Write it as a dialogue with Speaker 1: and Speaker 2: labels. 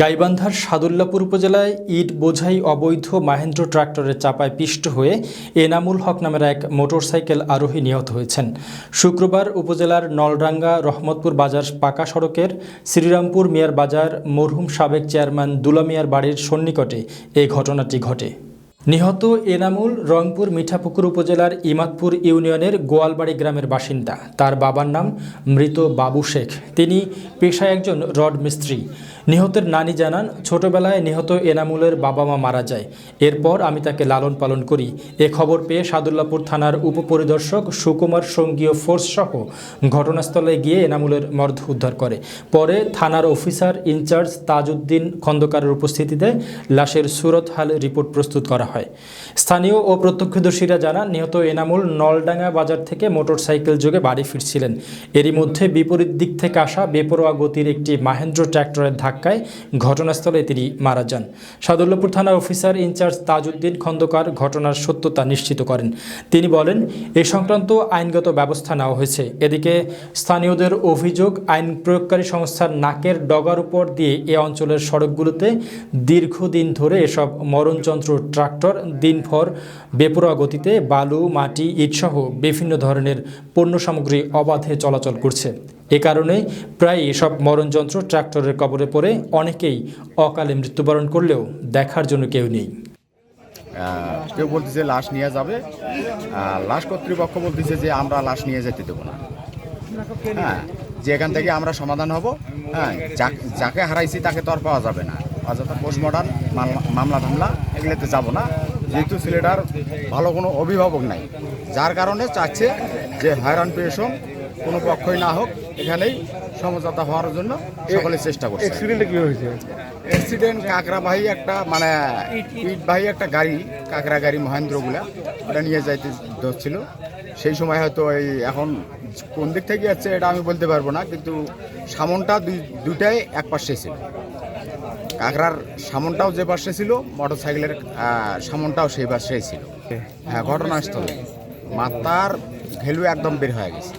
Speaker 1: গাইবান্ধার সাদুল্লাপুর উপজেলায় ইট বোঝাই অবৈধ মাহেন্দ্র ট্রাক্টরের চাপায় পিষ্ট হয়ে এনামুল হক নামের এক মোটরসাইকেল আরোহী নিহত হয়েছেন। শুক্রবার উপজেলার নলডাঙ্গা রহমতপুর বাজার পাকা সড়কের শ্রীরামপুর মিয়ার বাজার মরহুম সাবেক চেয়ারম্যান দুলামিয়ার বাড়ির সন্নিকটে এই ঘটনাটি ঘটে। নিহত এনামুল রংপুর মিঠাপুকুর উপজেলার ইমাদপুর ইউনিয়নের গোয়ালবাড়ি গ্রামের বাসিন্দা। তার বাবার নাম মৃত বাবু শেখ। তিনি পেশায় একজন রড মিস্ত্রি। নিহতের নানি জানান, ছোটবেলায় নিহত এনামুলের বাবা মা মারা যায়। এরপর আমি তাকে লালন পালন করি। এ খবর পেয়ে সাদুল্লাপুর থানার উপপরিদর্শক সুকুমার সঙ্গীয় ফোর্স সহ ঘটনাস্থলে গিয়ে এনামুলের মর্ধ উদ্ধার করে। পরে থানার অফিসার ইনচার্জ তাজউদ্দিন খন্দকারের উপস্থিতিতে লাশের সুরতহাল রিপোর্ট প্রস্তুত করা স্থানীয় ও প্রত্যক্ষদর্শীরা জানান, নিহত এনামুল নলডাঙ্গা বাজার থেকে মোটরসাইকেল যোগে বাড়ি ফিরছিলেন। এরই মধ্যে বিপরীত দিক থেকে আসা বেপরোয়া গতির একটি মাহেন্দ্র ট্র্যাক্টরের ধাক্কায় ঘটনাস্থলে তিনি মারা যান। সাদুল্লাপুর থানার অফিসার ইনচার্জ তাজউদ্দিন খন্দকার ঘটনার সত্যতা নিশ্চিত করেন। তিনি বলেন, এ সংক্রান্ত আইনগত ব্যবস্থা নেওয়া হয়েছে। এদিকে স্থানীয়দের অভিযোগ, আইন প্রয়োগকারী সংস্থার নাকের ডগার উপর দিয়ে এ অঞ্চলের সড়কগুলোতে দীর্ঘদিন ধরে এসব মরণযন্ত্র, ট্রাক্টর দিনভর বেপরোয়া গতিতে বালু, মাটি, ইটসহ বিভিন্ন ধরনের পণ্য সামগ্রী অবাধে চলাচল করছে। এ কারণে প্রায় এসব মরণযন্ত্র ট্রাক্টরের কবরে পড়ে অনেকেই অকালে মৃত্যুবরণ করলেও দেখার জন্য কেউ নেই।
Speaker 2: কেউ বলতেছে লাশ নিয়ে যাবে। লাশ কর্তৃপক্ষ বলতেছে যে আমরা লাশ নিয়ে যেতে দেবো না। হ্যাঁ যে এখান থেকে আমরা সমাধান হব হ্যাঁ যাক- যাকে হারাইছি তাকে তো আর পাওয়া যাবে না। অযথা পোস্টমর্টাম মামলা টামলা এগুলোতে যাব না। যেহেতু ছেলেটার ভালো কোনো অভিভাবক নাই। যার কারণে চাচ্ছে যে হয়রান পেশন কোনো পক্ষই না হোক এখানেই সমঝোতা হওয়ার জন্য সকলে চেষ্টা করছে।
Speaker 3: অ্যাক্সিডেন্টটা কি হয়েছে?
Speaker 2: অ্যাক্সিডেন্ট কাকরাবাহী একটা মানে ইটবাহী একটা গাড়ি কাকরা গাড়ি মহেন্দ্রগুলা ওটা নিয়ে যাইতে ধরছিল। সেই সময় হয়তো এই এখন কোন দিক থেকে যাচ্ছে এটা আমি বলতে পারব না কিন্তু সামনটা দুই দুইটাই এক পাশে ছিল। কাকরার সামনটাও যে পাশে ছিল মোটর সাইকেলের সামনটাও সেই পাশেই ছিল। হ্যাঁ ঘটনাস্থলে মাথার ভ্যালু একদম বের হয়ে গেছে।